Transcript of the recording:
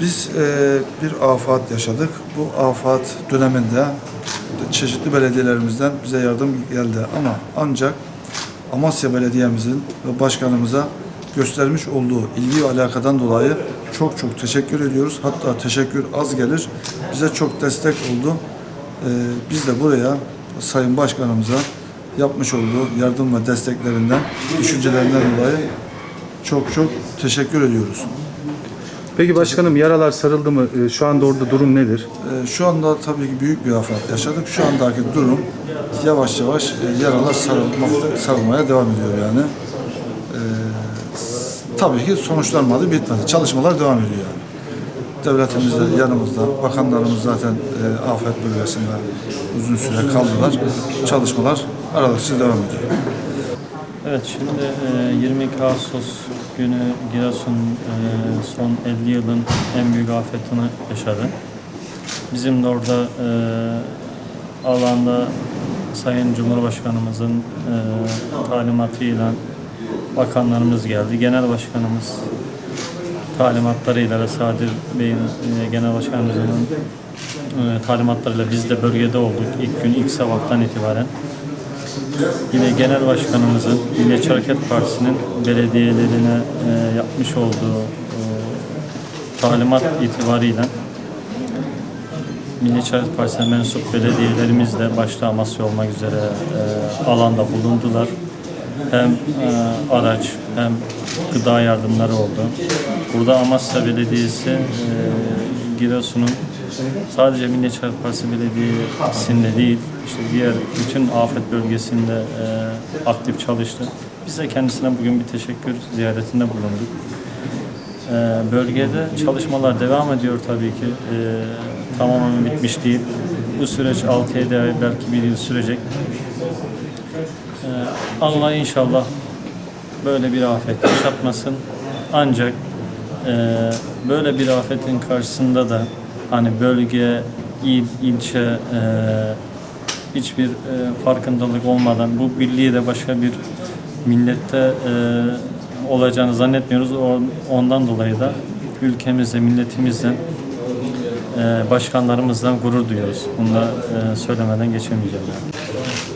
Biz e, bir afat yaşadık. Bu afat döneminde çeşitli belediyelerimizden bize yardım geldi ama ancak Amasya Belediye'mizin ve başkanımıza göstermiş olduğu ilgi ve alakadan dolayı çok çok teşekkür ediyoruz. Hatta teşekkür az gelir. Bize çok destek oldu. E, biz de buraya Sayın Başkanımıza yapmış olduğu yardım ve desteklerinden, düşüncelerinden dolayı çok çok teşekkür ediyoruz. Peki başkanım yaralar sarıldı mı? Ee, Şu anda orada durum nedir? Ee, Şu anda tabii ki büyük bir afet yaşadık. Şu andaki durum yavaş yavaş e, yaralar sarılmakta, sarılmaya devam ediyor yani. Ee, s- tabii ki sonuçlanmadı, bitmedi. Çalışmalar devam ediyor yani. Devletimiz de yanımızda, bakanlarımız zaten e, afet bölgesinde uzun süre kaldılar. Çalışmalar aralıksız devam ediyor. Evet şimdi e, 22 Ağustos günü Giresun e, son 50 yılın en büyük afetini yaşadı. Bizim de orada e, alanda Sayın Cumhurbaşkanımızın e, talimatıyla bakanlarımız geldi. Genel Başkanımız talimatlarıyla ve Sadir Bey'in e, Genel Başkanımızın e, talimatlarıyla biz de bölgede olduk ilk gün ilk sabahtan itibaren. Yine Genel Başkanımızın Milliyetçi Hareket Partisi'nin belediyelerine e, yapmış olduğu e, talimat itibarıyla Milliyetçi Hareket Partisi'ne mensup belediyelerimiz de başta Amasya olmak üzere e, alanda bulundular. Hem e, araç hem gıda yardımları oldu. Burada Amasya Belediyesi e, Giresun'un sadece Milliyetçi Hareket Partisi Belediyesi'nde değil, işte diğer bütün afet bölgesinde e, aktif çalıştı. Biz de kendisine bugün bir teşekkür ziyaretinde bulunduk. Ee, bölgede çalışmalar devam ediyor tabii ki. Ee, tamamen bitmiş değil. Bu süreç 6-7 ay belki bir yıl sürecek. Ee, Allah inşallah böyle bir afet yaşatmasın. Ancak e, böyle bir afetin karşısında da hani bölge, il, ilçe e, hiçbir e, farkındalık olmadan bu birliği de başka bir millette e, olacağını zannetmiyoruz. Ondan dolayı da ülkemizle, milletimizle e, başkanlarımızdan gurur duyuyoruz. Bunu da e, söylemeden geçemeyeceğim. yani.